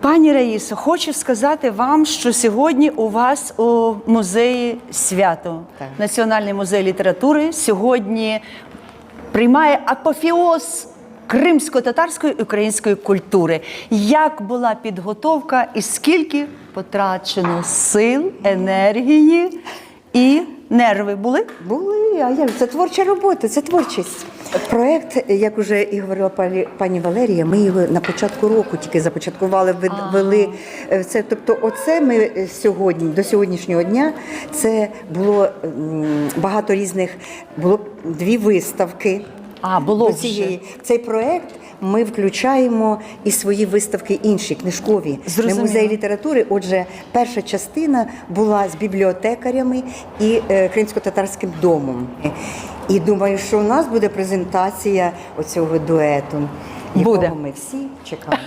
Пані Раїсо, хочу сказати вам, що сьогодні у вас у музеї свято. Так. Національний музей літератури сьогодні приймає апофіоз кримсько-татарської української культури. Як була підготовка і скільки потрачено сил, енергії і нерви були? Були, а як це творча робота, це творчість. Проект, як уже і говорила пані, пані Валерія, ми його на початку року тільки започаткували, вед- вели е, це. Тобто, оце ми е, сьогодні, до сьогоднішнього дня, це було багато різних, було дві виставки. А, було цієї. Цей проект ми включаємо і свої виставки інші, книжкові. Зрозуміло. Музей літератури. Отже, перша частина була з бібліотекарями і е, кримсько-татарським домом. І думаю, що у нас буде презентація оцього дуету, якого Буде. ми всі чекаємо.